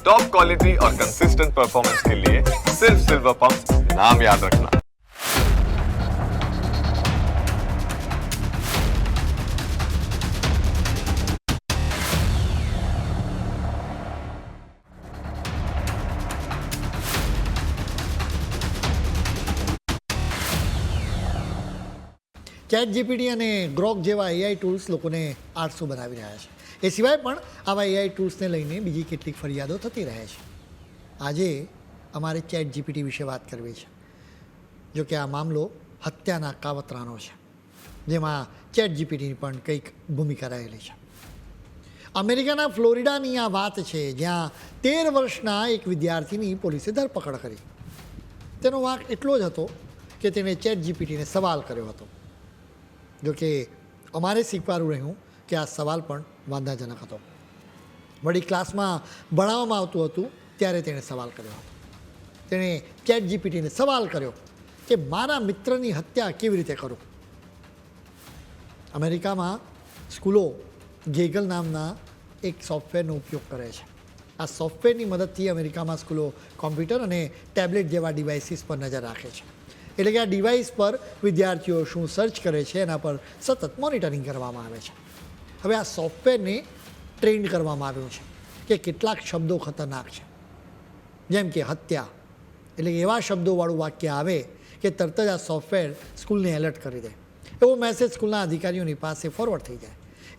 Top quality और consistent performance के लिए सिर्फ सिल्वर पंप नाम याद रखना ચેટ જીપીટી અને ગ્રોક જેવા એઆઈ ટૂલ્સ લોકોને આળસુ બનાવી રહ્યા છે એ સિવાય પણ આવા એઆઈ ટૂલ્સને લઈને બીજી કેટલીક ફરિયાદો થતી રહે છે. આજે અમારે ચેટ જીપીટી વિશે વાત કરવી છે. જો કે આ મામલો હત્યાના કાવતરાનો છે, જેમાં ચેટ જીપીટીની પણ કંઈક ભૂમિકા રહેલી છે. અમેરિકાના ફ્લોરિડાની આ વાત છે, જ્યાં તેર વર્ષના એક વિદ્યાર્થીની પોલીસે ધરપકડ કરી. તેનો વાંક એટલો જ હતો કે તેણે ચેટ જીપીટીને સવાલ કર્યો હતો. જો કે અમારે શીખવાનું રહ્યું કે આ સવાલ પણ વાંધાજનક હતો. વળી ક્લાસમાં ભણાવવામાં આવતું હતું ત્યારે તેણે સવાલ કર્યો હતો. તેણે ચેટ જીપીટીને સવાલ કર્યો કે મારા મિત્રની હત્યા કેવી રીતે કરું? અમેરિકામાં સ્કૂલો ગેગલ નામના એક સોફ્ટવેરનો ઉપયોગ કરે છે. આ સોફ્ટવેરની મદદથી અમેરિકામાં સ્કૂલો કોમ્પ્યુટર અને ટેબ્લેટ જેવા ડિવાઇસીસ પર નજર રાખે છે. એટલે કે આ ડિવાઇસ પર વિદ્યાર્થીઓ શું સર્ચ કરે છે એના પર સતત મોનિટરિંગ કરવામાં આવે છે. હવે આ સોફ્ટવેરને ટ્રેન્ડ કરવામાં આવ્યું છે કે કેટલાક શબ્દો ખતરનાક છે. જેમ કે હત્યા. એટલે એવા શબ્દોવાળું વાક્ય આવે કે તરત જ આ સોફ્ટવેર સ્કૂલને એલર્ટ કરી દે. એવો મેસેજ સ્કૂલના અધિકારીઓની પાસે ફોરવર્ડ થઈ જાય.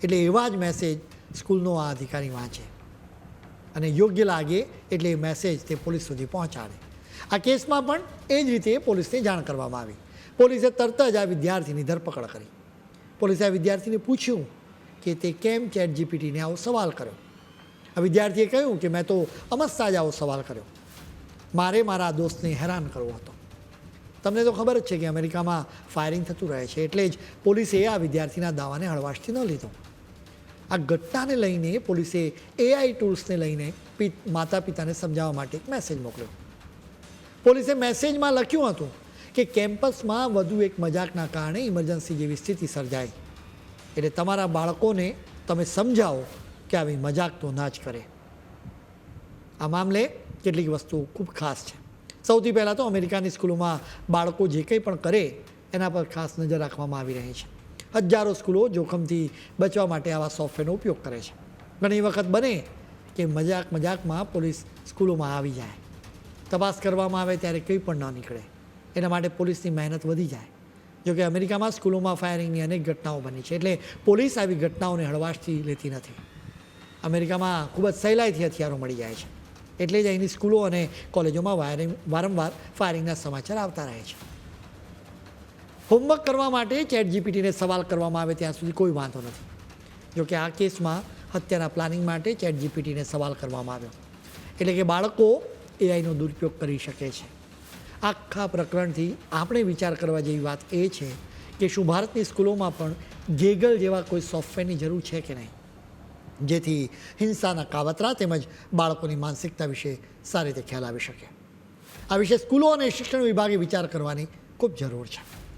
એટલે એવા જ મેસેજ સ્કૂલનો આ અધિકારી વાંચે. અને યોગ્ય લાગે એટલે એ મેસેજ તે પોલીસ સુધી પહોંચાડે. આ કેસમાં પણ એ જ રીતે પોલીસને જાણ કરવામાં આવી. પોલીસે તરત જ આ વિદ્યાર્થીની ધરપકડ કરી. પોલીસે આ વિદ્યાર્થીને પૂછ્યું કે તે કેમ ચેટ જીપીટીને આવો સવાલ કર્યો? આ વિદ્યાર્થીએ કહ્યું કે મેં તો અમસ્તા જ આવો સવાલ કર્યો. મારે મારા દોસ્તને હેરાન કરવો હતો. તમને તો ખબર જ છે કે અમેરિકામાં ફાયરિંગ થતું રહે છે, એટલે જ પોલીસે આ વિદ્યાર્થીના દાવાને હળવાશથી ન લીધો. આ ઘટનાને લઈને પોલીસે એઆઈ ટૂલ્સને લઈને માતા પિતાને સમજાવવા માટે એક મેસેજ મોકલ્યો. પોલીસે મેસેજમાં લખ્યું હતું કે કેમ્પસમાં વધુ એક મજાકના કારણે ઇમરજન્સી જેવી સ્થિતિ સર્જાય એટલે તમારા બાળકોને તમે સમજાવો કે આવી મજાક તો ના જ કરે. આ મામલે કેટલીક વસ્તુઓ ખૂબ ખાસ છે. સૌથી પહેલાં તો અમેરિકાની સ્કૂલોમાં બાળકો જે કંઈ પણ કરે, એના પર ખાસ નજર રાખવામાં આવી રહી છે. હજારો સ્કૂલો જોખમથી બચવા માટે આવા સોફ્ટવેરનો ઉપયોગ કરે છે. ઘણી વખત બને કે મજાક મજાકમાં પોલીસ સ્કૂલોમાં આવી જાય. તપાસ કરવામાં આવે ત્યારે કંઈ પણ ન નીકળે. એના માટે પોલીસની મહેનત વધી જાય. જોકે અમેરિકામાં સ્કૂલોમાં ફાયરિંગની અનેક ઘટનાઓ બની છે. એટલે પોલીસ આવી ઘટનાઓને હળવાશથી લેતી નથી. અમેરિકામાં ખૂબ જ સહેલાઈથી હથિયારો મળી જાય છે. એટલે જ અહીંની સ્કૂલો અને કોલેજોમાં વાયરિંગ, વારંવાર ફાયરિંગના સમાચાર આવતા રહે છે. હોમવર્ક કરવા માટે ચેટ જીપીટીને સવાલ કરવામાં આવે ત્યાં સુધી કોઈ વાંધો નથી. જોકે આ કેસમાં હત્યાના પ્લાનિંગ માટે ચેટ જીપીટીને સવાલ કરવામાં આવ્યો. એટલે કે બાળકો એઆઈનો દુરુપયોગ કરી શકે છે. આખા પ્રકરણથી આપણે વિચાર કરવા જેવી વાત એ છે કે શું ભારતની સ્કૂલોમાં પણ ગેગલ જેવા કોઈ સોફ્ટવેરની જરૂર છે કે નહીં? જેથી હિંસાના કાવતરા તેમજ બાળકોની માનસિકતા વિશે સારી રીતે ખ્યાલ આવી શકે. આ વિશે સ્કૂલો અને શિક્ષણ વિભાગે વિચાર કરવાની ખૂબ જરૂર છે.